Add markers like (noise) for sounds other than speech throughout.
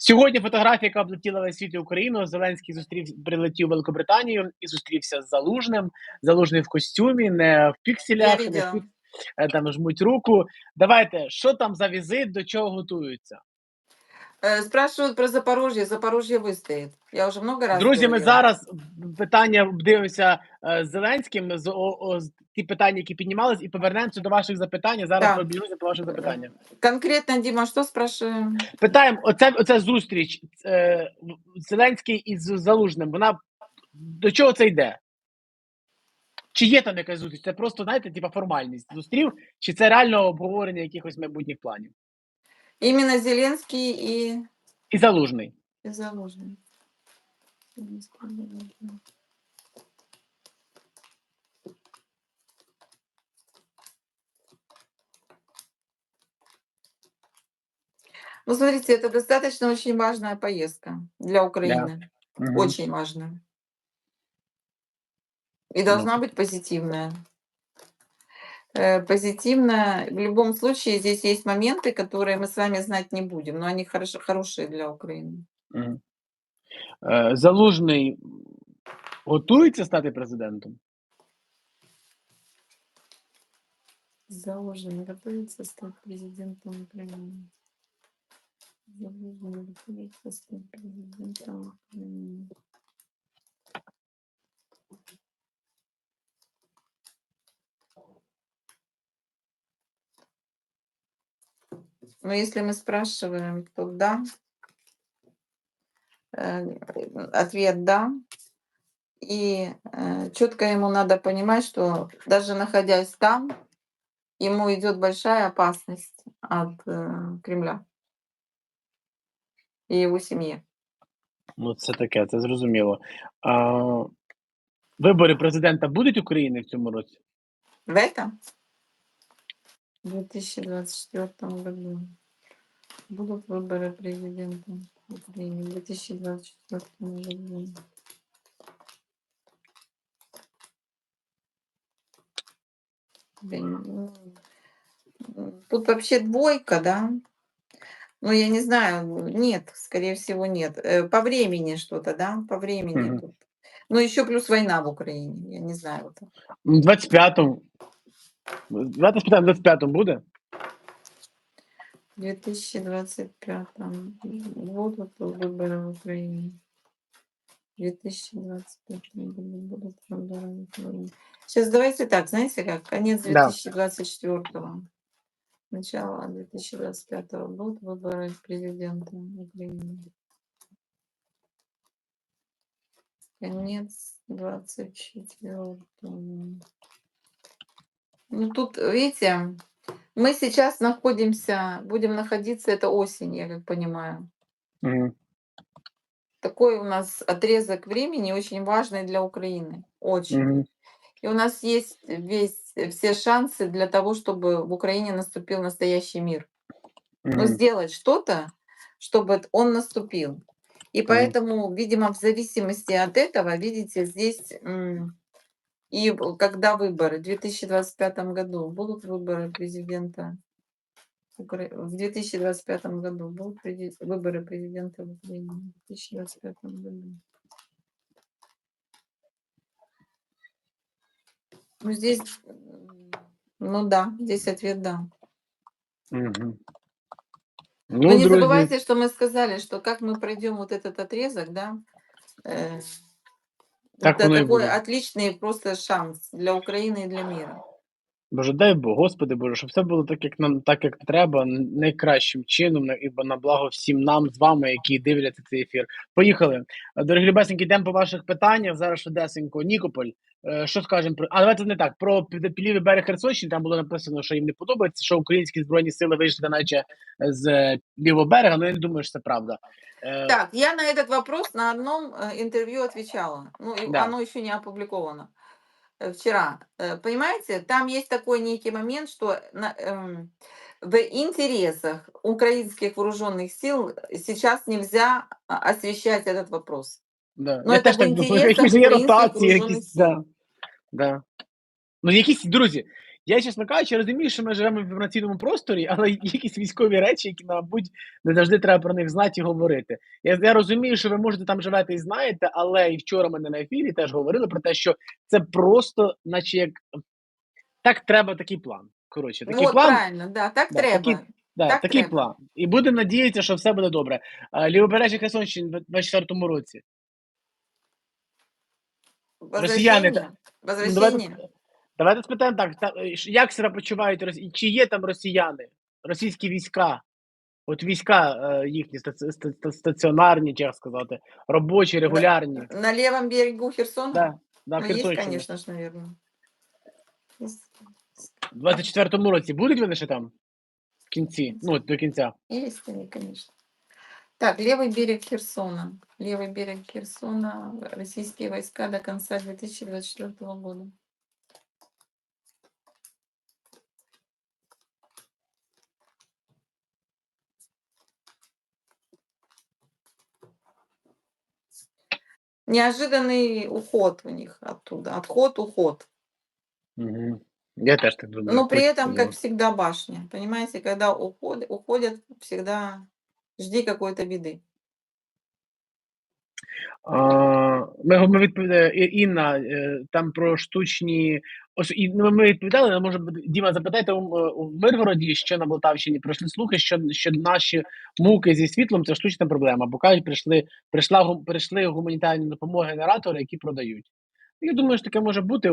Сьогодні фотографія, яка облетіла весь світ і Україну. Зеленський зустрів прилетів в Великобританію і зустрівся з Залужним. Залужний в костюмі, не в пікселях, не в е, там жмуть руку. Давайте, що там за візит, до чого готуються? Э, Спрашивают про Запорожье. Запорожье выстоит. Я уже много раз Друзі, ми говорила. зараз питання дивимося е, з Зеленським з о, о, з ті питання, які піднімались, і повернемося до ваших запитань. Зараз Так. пробіжуся по ваших запитаннях. Конкретно, Дима, что спрашиваем? Питаємо: оце, оце зустріч е, Зеленський із Залужним. Вона до чого це йде? Чи є там якась зустріч? Це просто, знаєте, типа формальність зустрів, чи це реально обговорення якихось майбутніх планів? Именно Зеленский и, І Залужний. и Залужный. Ну, смотрите, это достаточно очень важная поездка для Украины. Мгм. Очень важная. И должна быть позитивная. Э, Позитивная. В любом случае, здесь есть моменты, которые мы с вами знать не будем, но они хорошо, хорошие для Украины. Мгм. Е, Залужний готується стати президентом? Залужный готовится стать президентом Украины. Залужный готовится стать президентом Но если мы спрашиваем, то да, э, ответ да. И четко ему надо понимать, что даже находясь там, ему идет большая опасность от э, Кремля и его семье. Ну, це таке, це зрозуміло. А, вибори президента будуть України в цьому році? В этом 2024 году Будут выборы президента Украины в 2024 году. Ну, Тут вообще двойка, да? Ну, я не знаю, нет, скорее всего, нет. Э, По времени что-то, да? По времени тут. Ну, еще плюс война в Украине, я не знаю. вот. У 25-му. Давайте спитаємо, в 25-му буде? В 2025 будут выборы в Украине. В 2025 году будут выборы в Украине. Сейчас давайте так, знаете как, конец Да. 2024 начало 2025 будут выборы президента Украины. Конец 24 Ну тут, видите, мы сейчас находимся, будем находиться, это осень, я как понимаю. Мгм. Такой у нас отрезок времени очень важный для Украины. Очень. Мгм. И у нас есть весь, все шансы для того, чтобы в Украине наступил настоящий мир. Но Мгм. сделать что-то, чтобы он наступил. И поэтому, видимо, в зависимости от этого, видите, здесь и когда выборы в 2025 году будут выборы президента в 2025 году будут выборы президента в Украине в 2025 году. Ну, здесь, ну да, здесь ответ да. Но Ну, не друзі, забывайте, что мы сказали, что как мы пройдем вот этот отрезок, да, э, Так это оно и такой будет. отличный просто шанс для Украины и для мира. Боже, дай Бог, Господи Боже, щоб все було так, як нам, так як треба, найкращим чином, на- і на благо всім нам з вами, які дивляться цей ефір. Поїхали. Е, Дорогі любесенькі, йдемо по ваших питаннях. Зараз швидесенько. Нікополь. Е, Що скажемо про. А давайте не так. Про пі- лівий берег Херсонщини. Там було написано, що їм не подобається, що українські збройні сили вийшли, наче з е, лівого берега. Ну я не думаю, що це правда. Е, Так, я на этот вопрос на одном э, интервью отвечала. Ну, и Да. оно еще не опубликовано. э, Вчера. Э, Понимаете, там есть такой некий момент, что на- эм, в интересах украинских вооруженных сил сейчас нельзя а, освещать этот вопрос. Да. Ну, я це теж в так думаю, інтересах якісь є українських (laughs) ротації, вооружених якісь. сил. Да. Да. Ну, якісь, друзі, Я, чесно кажучи, розумію, що ми живемо в інформаційному просторі, але є якісь військові речі, які, мабуть, не завжди треба про них знати і говорити. Я, я розумію, що ви можете там живете і знаєте, але і вчора мене на ефірі теж говорили про те, що це просто, наче як так треба такий план. Коротше, такий Вот, план. правильно, да, так Да, треба. такий, да, так такий треба. план. І будемо надіятися, що все буде добре. Лівобережжя Херсонщини в 24-му році. Росіяни Возвращение? Ну, Возвращение? Давайте, спитаємо так: та, е, як себе почувають росі... чи є там росіяни, російські війська? От війська е, їхні ста- ста- ста- стаціонарні, чи як сказати, робочі, регулярні. На левом берегу Херсона? Да, да, ну, Херсонщині. конечно же, наверное. В 24-му році будуть вони ще там? В кінці, ну, до кінця. они, конечно. Так, левый берег Херсона. Левый берег Херсона. Российские войска до конца 2024 года. Неожиданный уход у них оттуда. Отход, уход. Угу. Я теж так думаю. Но при этом, как всегда, башня. Понимаете, когда уход, уходят, всегда жди какой-то беды. Ми, ми відповідає Інна е, там про штучні. І ну, ми відповідали, але може Діма запитайте у, Миргороді, що на Полтавщині пройшли слухи, що, що наші муки зі світлом це штучна проблема. Бо кажуть, прийшли, прийшла прийшли гуманітарні допомоги генератори, які продають. Я думаю, що таке може бути,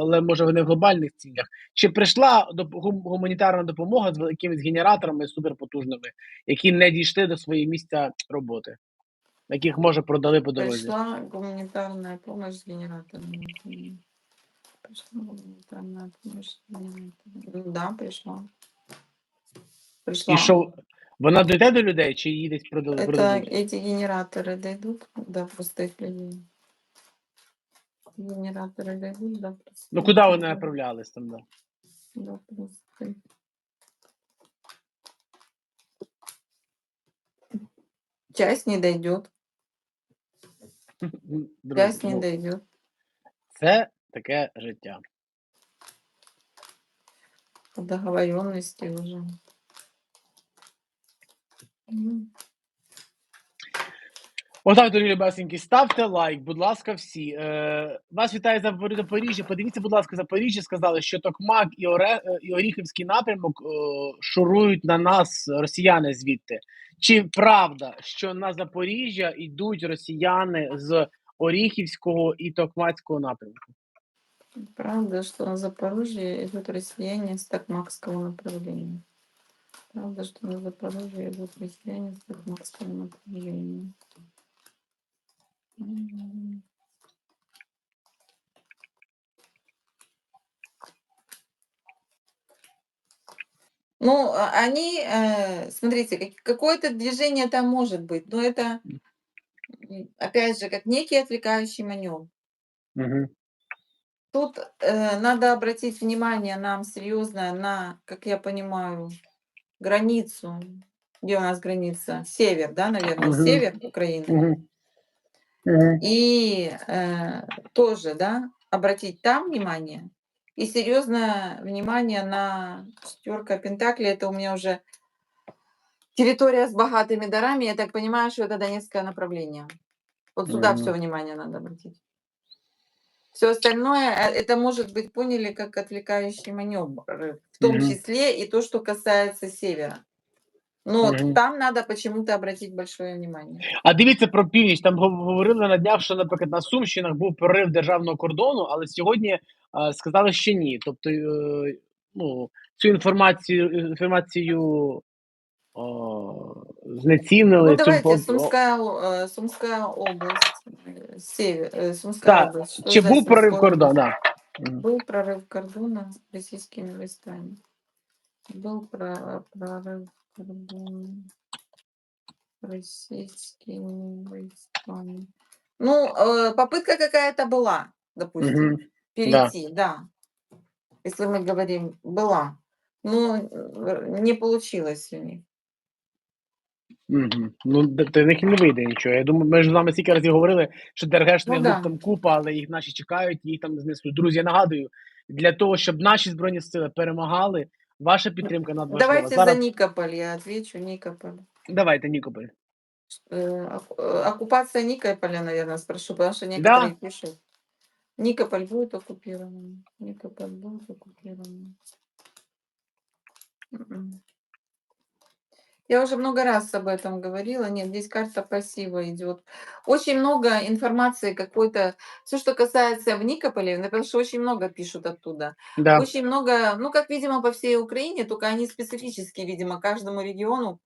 але, може вони в глобальних цілях. Чи прийшла гуманітарна допомога з якимись генераторами суперпотужними, які не дійшли до своєї місця роботи, яких може продали по дорозі? Пришла гуманитарная помощь с генератором. Мгм. Пришла гуманитарная помощь с генератором. Ну Да, пришла. Пришла. І що вона дойде до людей, чи її десь продали? Это продадуть? эти генераторы дойдут до простых людей. Генераторы дойдут до простых Ну куди вони людей. направлялись там? Да? До простых. Часть не дойдет, Не ну, дойдет. це таке життя. По договоренности уже. Отак, дорогі любесенькі, ставте лайк, будь ласка, всі. Е, вас вітає Запор- Запоріжжя. Подивіться, будь ласка, Запоріжжя сказали, що Токмак і, Оре, е, і Оріхівський напрямок е, шурують на нас росіяни звідти. Чи правда, що на Запоріжжя йдуть росіяни з Оріхівського і Токмацького напрямку? Правда, что на Запорожье идут россияне с Токмакского направления. Правда, что на Запорожье идут россияне с Токмакского направления. Ну, а- они, э, смотрите, как- какое-то движение там может быть, но это, опять же, как некий отвлекающий маневр. Угу. Тут э, надо обратить внимание нам серьезно на, как я понимаю, границу. Где у нас граница? Север, да, наверное, Мгм. север Украины. Угу. И э, тоже, да, обратить там внимание. И серьезное внимание на шестерка Пентакли. Это у меня уже территория с богатыми дарами. Я так понимаю, что это Донецкое направление. Вот сюда Мгм. все внимание надо обратить. Все остальное, э, это может быть поняли как отвлекающий маневр, в том Мгм. числе и то, что касается севера. Но вот Мгм. там надо почему-то обратить большое внимание. А дивіться про північ. Там гов- говорили на днях, що, наприклад, на Сумщинах був прорив державного кордону, але сьогодні е, сказали, що ні. Тобто, е, ну, цю інформацію інформацію о, знецінили. Ну, цю давайте, по- Сумская, о- э, Сумская область, э, север, э, Сумская Так, область. Что Чи за був прорив Сумская кордону? область? Да. Мгм. Был прорыв кордона российскими войсками. Был про- прорыв кордона российскими войсками. Ну, э, попытка какая-то была, допустим, Мгм. перейти, да. Если мы говорим, была. Но э, не получилось у них. Мгм. Ну, д- то в них і не вийде нічого. Я думаю, ми ж з вами стільки разів говорили, що ДРГшних Ну, да. груп там купа, але їх наші чекають, їх там знесуть. Друзі, я нагадую, для того, щоб наші збройні сили перемагали. Ваша підтримка надважлива. Давайте Зараз за Никополь я отвечу. Никополь. давайте, Нікополь. Э, оку- э, Оккупация Никополя, наверное, спрошу, потому что некоторые пишут. Никополь будет оккупирован. Никополь будет оккупирован. Я уже много раз об этом говорила. Нет, здесь карта пассива идет. Очень много информации какой-то. Все, что касается в Никополе, потому что очень много пишут оттуда. Да. Очень много, ну, как, видимо, по всей Украине, только они специфически, видимо, каждому региону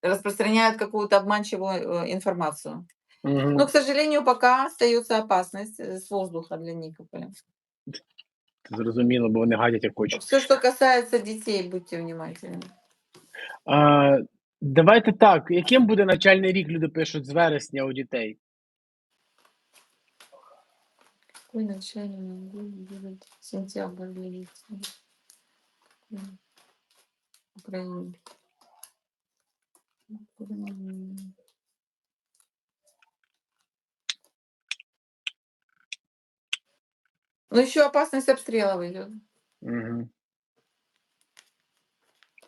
распространяют какую-то обманчивую э, информацию. Мгм. Но, к сожалению, пока остается опасность э, с воздуха для Никополя. Зрозуміло, бо вони гадять як хочуть. Все, что касается детей, будьте внимательны. А, давайте так. Яким буде навчальний рік, люди пишуть з вересня у дітей? Какой начальный год будет сентябрь. Украина. Ну, еще опасность обстрелов идет. Угу.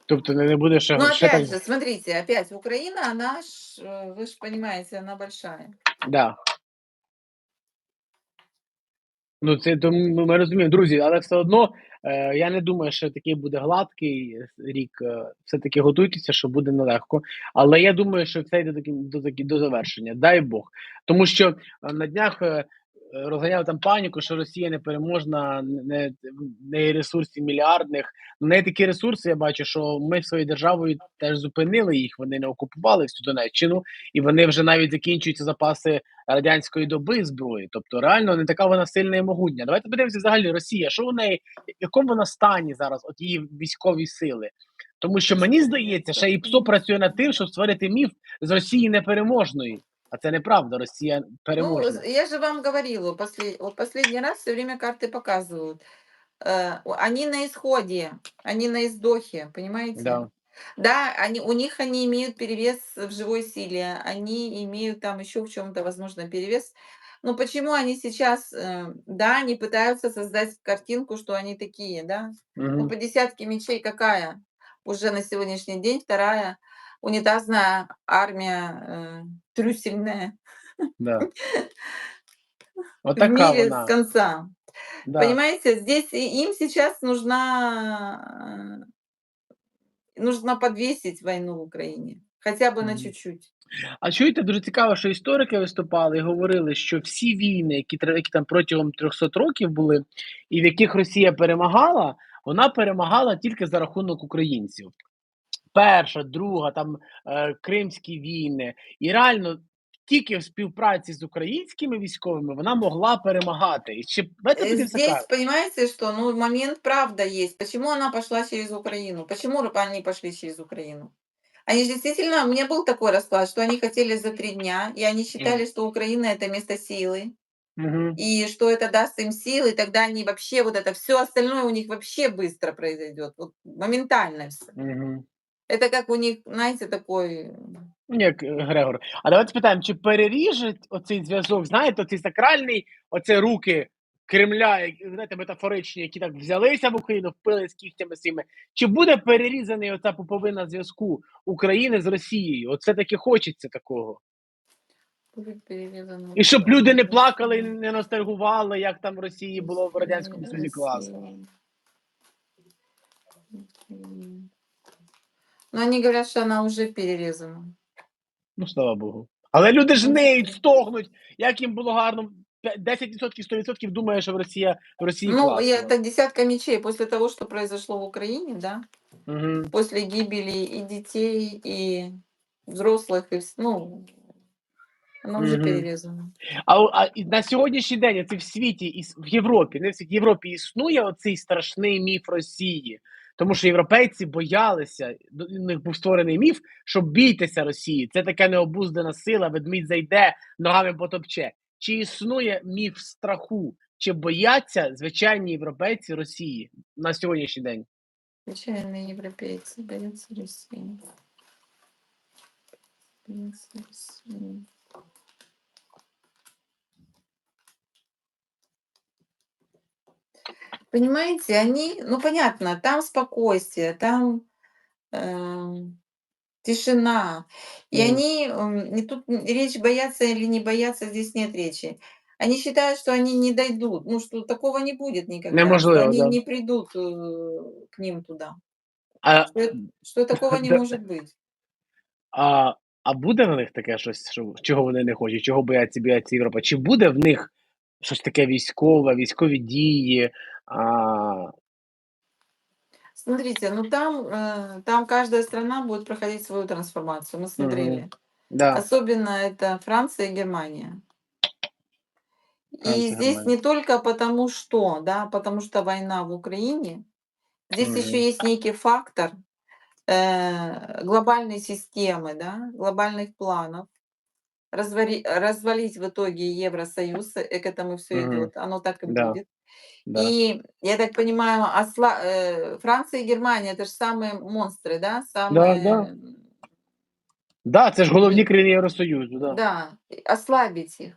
Тобто не, не буде ще, ще опять так. же, смотрите, опять Украина, она, ж, э, вы же понимаете, она большая. Да. Ну, це то ми, ми розуміємо, друзі, але все одно е, я не думаю, що такий буде гладкий рік. Е, все-таки готуйтеся, що буде нелегко. Але я думаю, що це йде до, до, до завершення. Дай Бог. Тому що е, на днях е, розганяли там паніку, що Росія не переможна, не, не ресурсів мільярдних. У неї такі ресурси, я бачу, що ми своєю державою теж зупинили їх, вони не окупували всю Донеччину, і вони вже навіть закінчуються запаси радянської доби зброї. Тобто, реально не така вона сильна і могутня. Давайте подивимося взагалі Росія, що у неї, в якому вона стані зараз, от її військові сили. Тому що мені здається, ще і ПСО працює над тим, щоб створити міф з Росії непереможної. А це неправда, Росія Ну, переможна. з- я же вам говорила, послед... последний раз все время карты показывают. Э, Они на исходе, они на издохе, понимаете? Да. Да, они, у них они имеют перевес в живой силе, они имеют там еще в чем-то, возможно, перевес. Но почему они сейчас, э, да, они пытаются создать картинку, что они такие, да? Ну, Мгм. по десятке мечей какая? Уже на сегодняшний день вторая унитазная армия э, трюсельная Да. (laughs) в Отака мире вона. с конца. Да. Понимаете, здесь и- им сейчас нужна, э, нужно подвесить войну в Украине. Хотя бы на Мгм. чуть-чуть. А чуєте, дуже цікаво, що історики виступали і говорили, що всі війни, які, тр- які там протягом 300 років були, і в яких Росія перемагала, вона перемагала тільки за рахунок українців. Перша, друга, там е, Кримські війни. І реально тільки в співпраці з українськими військовими вона могла перемагати. І ще давайте Э, подивимося Здесь, так. понимаете, что ну, момент правда есть. Почему она пошла через Украину? Почему р- они пошли через Украину? Они же действительно, у меня был такой расклад, что они хотели за три дня, и они считали, что Украина это место силы, Угу. и что это даст им силы, и тогда они вообще, вот это все остальное у них вообще быстро произойдет, вот моментально все. Угу. Это как у них, знаете, такой... Як е, Грегор. А давайте спитаємо, чи переріже оцей зв'язок, знаєте, оцей сакральний, оце руки Кремля, знаєте, метафоричні, які так взялися в Україну, впили з кігтями своїми. Чи буде перерізаний оця пуповина зв'язку України з Росією? Оце таки хочеться такого. І щоб люди не плакали, не ностальгували, як там в Росії було в Радянському Союзі класно. Россия. М. Но они говорят, что она уже перерезана. Ну, слава Богу. Але люди ж неють, стогнуть, як їм було гарно. П'ять- 10%, 100% думає, що в Росія в Росії Ну, класно. это десятка мечей после того, что произошло в Украине, да, Угу. после гибели и детей, и взрослых, и вс- ну, оно уже Мгм. перерезано. А, а і на сьогоднішній день це в світі і в Європі, не в світі в Європі існує оцей страшний міф Росії. Тому що європейці боялися, до- у них був створений міф, що бійтеся Росії. Це така необуздана сила, ведмідь зайде, ногами потопче. Чи існує міф страху? Чи бояться звичайні європейці Росії на сьогоднішній день? Печальные европейцы боятся России. Боятся России. Понимаете, они, ну понятно, там спокойствие, там эм, тишина. И Мгм. они, м, не тут н- речь боятся или не боятся, здесь нет речи. Они считают, что они не дойдут, ну что такого не будет никогда, что Неможливо, они да. не придут э, к ним туда, А, что, э- что (laughs) такого не да, может быть. а, а буде в них таке щось, що, чого вони не хочуть, чого бояться бояться Європа? Чи буде в них щось таке військове, військові дії? А, Смотрите, ну там, э, там каждая страна будет проходить свою трансформацию, мы смотрели. мгм. Да, Особенно это Франция и Германия. И Франція, здесь Германія. не только потому что, да, потому что война в Украине, здесь еще Мгм. есть некий фактор э, глобальной системы, да, глобальных планов, развари- развалить в итоге Евросоюз, э, к этому все Мгм. идет, оно так и Да. будет. Да. И я так понимаю, осла- э, Франция и Германия это же самые монстры, да, Да, самые да. м, Да, це ж головні країни Євросоюзу, да. Да, и ослабить их.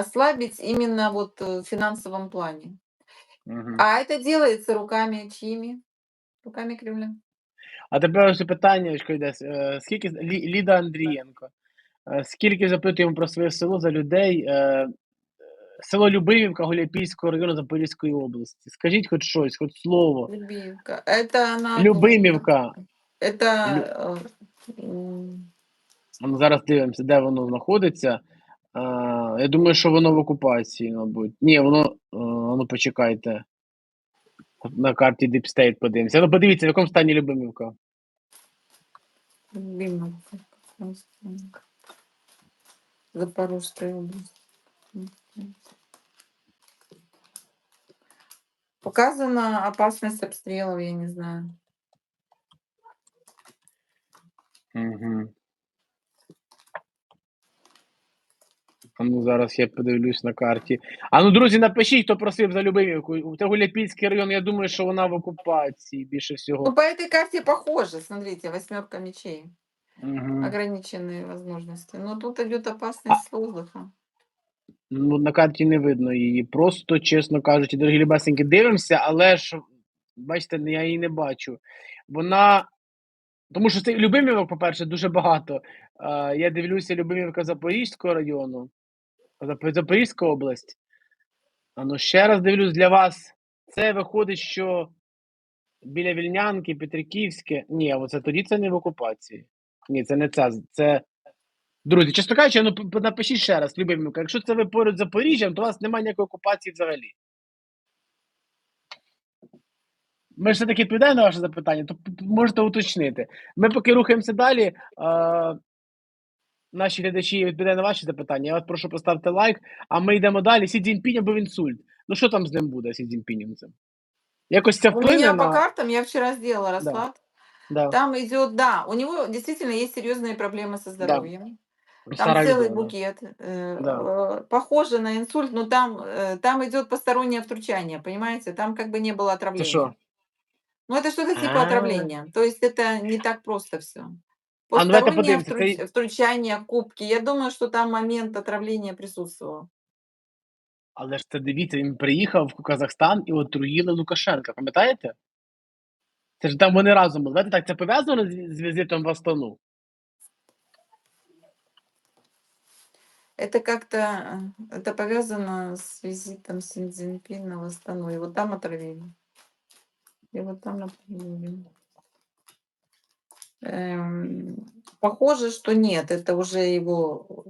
Ослабить именно вот э, в финансовом плане. Мгм. А это делается руками чьими? Руками Кремля. А тепер ось питання йде. е, Скільки Лі- Ліда Андрієнко? е, Скільки запитуємо про своє село за людей? е, е, Село Любимівка Гуляйпільського району Запорізької області. Скажіть хоч щось, хоч слово. Любимка. Это она... ну, Любимівка. Это... Лю- э, м, Ми зараз дивимося, де воно знаходиться. А, я думаю, що воно в окупації, мабуть. Ні, воно. а, ну почекайте. На карті Deep State подивимося. Ну подивіться, в якому стані Любимівка. Любимовка. Красавчик. Запорожская область. Показана опасность обстрелов, я не знаю. Угу. А ну зараз я подивлюсь на карті. А ну, друзі, напишіть, хто просив за Любимівку. Це Гуляйпільський район, я думаю, що вона в окупації більше Ну, всього. по этой карте похоже, смотрите, восьмерка мечей. Угу. Ограниченные возможности. Но тут идет опасность с воздуха. Ну, на карті не видно її. Просто, чесно кажучи, дорогі любесеньки, дивимося, але ж, бачите, я її не бачу. Вона. Тому що цих Любимівок, по-перше, дуже багато. Е, я дивлюся Любимівка Запорізького району, Зап- Запорізька область. А ну ще раз дивлюсь для вас. Це виходить, що біля Вільнянки, Петриківське. Ні, оце тоді це не в окупації. Ні, це не це. Це. Друзі, чесно кажучи, ну напишіть ще раз, Любимівка, якщо це ви поряд з Запоріжжям, то у вас немає ніякої окупації взагалі. Ми ж все-таки відповідаємо на ваше запитання, то можете уточнити. Ми поки рухаємося далі. А, наші глядачі відповідають на ваші запитання. Я вас прошу поставити лайк, а ми йдемо далі. Сі Цзіньпінь або інсульт. Ну що там з ним буде, Сі Цзіньпінем цим? Якось це У вплине меня по картам, я вчера сделала расклад, Да. там идет, да, у него действительно есть серьезные проблемы со здоровьем. Там Стара целый людина. букет. э, Да. э, Похоже на инсульт, но там, э, там идет постороннее втручание, понимаете? Там как бы не было Це отравления. що? Ну, это что-то типа А. отравления. То есть это не так просто все. А, ну, давайте Постороннее подивимося, втруч- це- втручание, кубки. Я думаю, что там момент отравления присутствовал. Але ж це дивіться, він приїхав в Казахстан і отруїли Лукашенка, пам'ятаєте? Це ж там вони разом були. Знаєте, так, це пов'язано з, з візитом в Астану? Это как-то э, это повязано с визитом Си Цзиньпина в Астану. Его там отравили. Его там отравили. Эм, похоже, что нет. Это уже его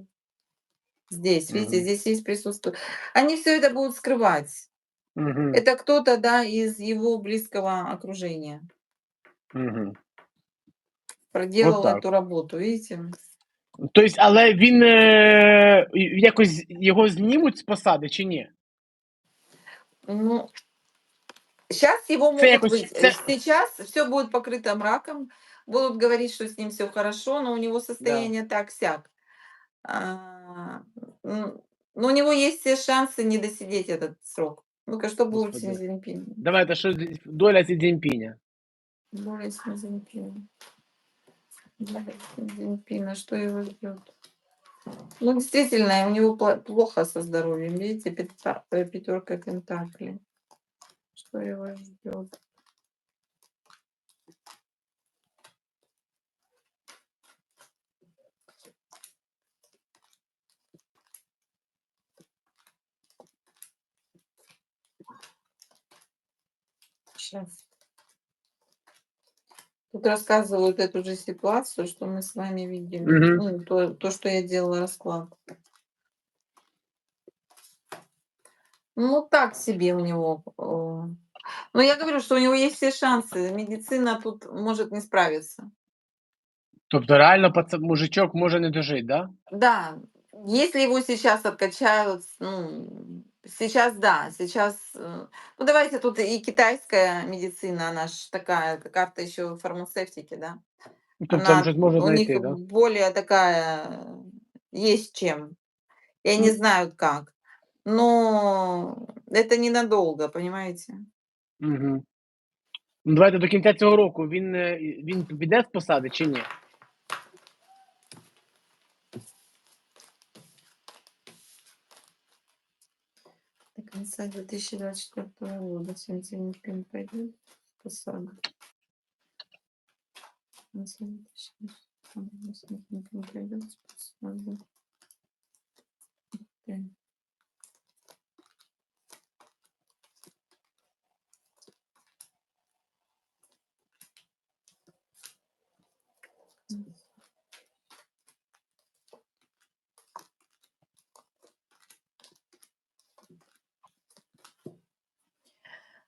здесь. Видите, Мгм. здесь есть присутствие. Они все это будут скрывать. Угу. Это кто-то, да, из его близкого окружения Угу. проделал так. эту работу. Видите? Тобто, але він е, якось його знімуть з посади чи ні? Ну, сейчас его могут якось- быть. це- Сейчас все будет покрыто мраком. Будут говорить, что с ним все хорошо, но у него состояние так-сяк. А, м, но у него есть все шансы не досидеть этот срок. Ну-ка, что будет с Господи. Си Цзиньпинем? Давайте, що з- доля Сі Цзіньпіня? Доля Си Цзиньпина. Цзиньпина, что его ждет? Ну, действительно, у него плохо со здоровьем. Видите, пятерка пентаклей. История вас ждет. Сейчас. Тут рассказывают эту же ситуацию, что мы с вами видели. Мгм. Ну, то, то, что я делала расклад. Ну, так себе у него. Но я говорю, что у него есть все шансы. Медицина тут может не справиться. Тобто реально пац- мужичок може не дожити, да? Да, если его сейчас откачают, ну, сейчас да, сейчас, э, ну давайте тут и китайская медицина, она ж такая, это карта еще фармацевтики, да, Ну, Тобто там она, щось може у них знайти, да? более такая, э, есть чем, и они Мгм. знают как, но это ненадолго, понимаете? Угу. Ну, давайте до кінця цього року він, е, він піде з посади чи ні? Конца 2024 года Син Цзиньпин пойдет в посаду. Конца конце 2024 года Син Цзиньпин пойдет в посаду.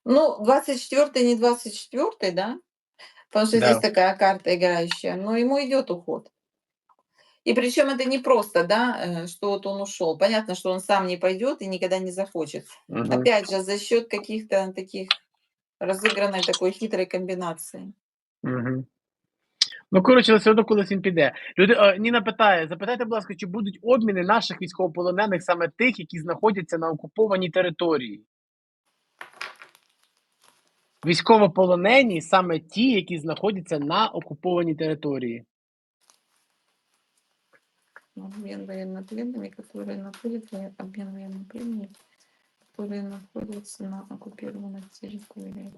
Ну, 24 не 24, да? Потому что Да. здесь такая карта играющая, но ему идет уход. И причем это не просто, да, э, что вот он ушел. Понятно, что он сам не пойдет и никогда не захочет. Угу. Опять же, за счет каких-то таких разыгранной такой хитрой комбинации. Угу. Ну, коротше, все одно колись він піде. Люди, е, Ніна питає: запитайте, будь ласка, чи будуть обміни наших військовополонених саме тих, які знаходяться на окупованій території? Військовополонені саме ті, які знаходяться на окупованій території. Обмен военнопленными, которые находятся, обмен военнопленными, которые находятся на оккупированной территории.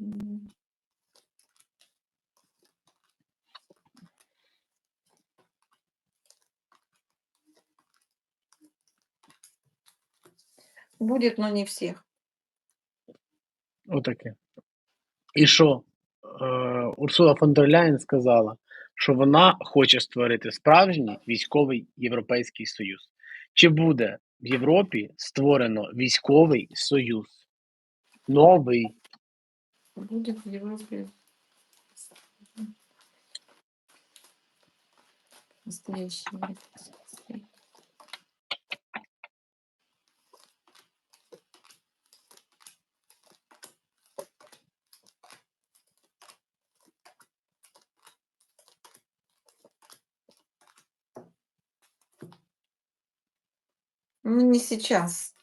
М. Будет, но не всех. Отаке. І що? Е, Урсула фон дер Ляєн сказала, що вона хоче створити справжній військовий Європейський Союз. Чи буде в Європі створено військовий союз? Новий. Будет в Европе настоящий Ну, не сейчас.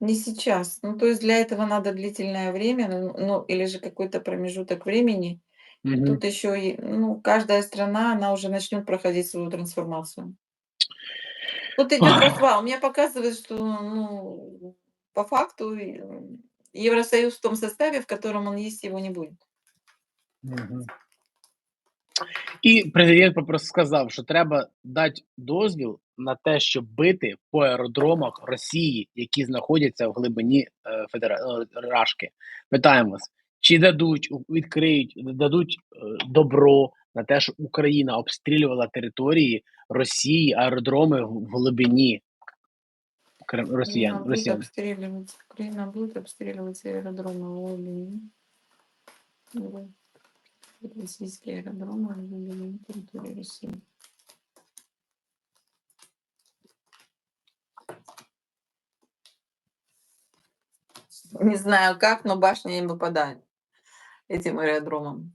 Не сейчас. Ну, то есть для этого надо длительное время, ну, ну, или же какой-то промежуток времени. Угу. Тут еще и, ну, каждая страна, она уже начнет проходить свою трансформацию. Тут идет Ах. развал. Мне показывает, что, ну, по факту и, м, Евросоюз в том составе, в котором он есть, его не будет. Угу. І президент попрос сказав, що треба дати дозвіл на те, щоб бити по аеродромах Росії, які знаходяться в глибині е, Федера... е, Рашки. Питаємо вас, чи дадуть у- відкриють, дадуть е, добро на те, що Україна обстрілювала території Росії, аеродроми в в глибині Крим- Украина росіян. будет росіян. обстреливать, Украина будет обстреливать аэродромы в глубине. Вот. Российские аэродромы в глубине территории России. (laughs) Не знаю как, но башни им выпадают этим аэродромам.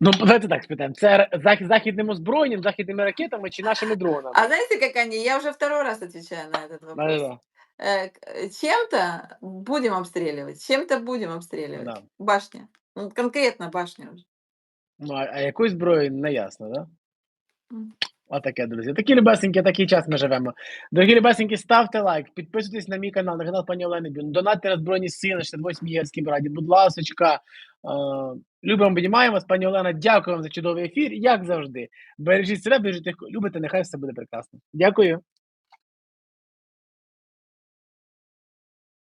Ну, давайте так спитаємо: це р- захід західним озброєнням, західними ракетами чи нашими дронами? А знаете, как они? Я уже второй раз отвечаю на этот вопрос. Да-да-да. Э, к- э, Чем-то будем обстреливать, чем-то будем обстреливать. Да. Башня. Ну, конкретно башня уже. Ну, а, а якою зброєю не ясно, да? Отаке, друзі. Такі любесенькі, такий час ми живемо. Дорогі любесенькі, ставте лайк, підписуйтесь на мій канал, на канал пані Олени Бюн, донатьте на Збройні Сили, 68 єрській браді. Будь ласочка. Е, любимо, обнімаємо вас, пані Олена. Дякую вам за чудовий ефір. Як завжди. Бережіть себе, бережіть тих, любите, нехай все буде прекрасно. Дякую.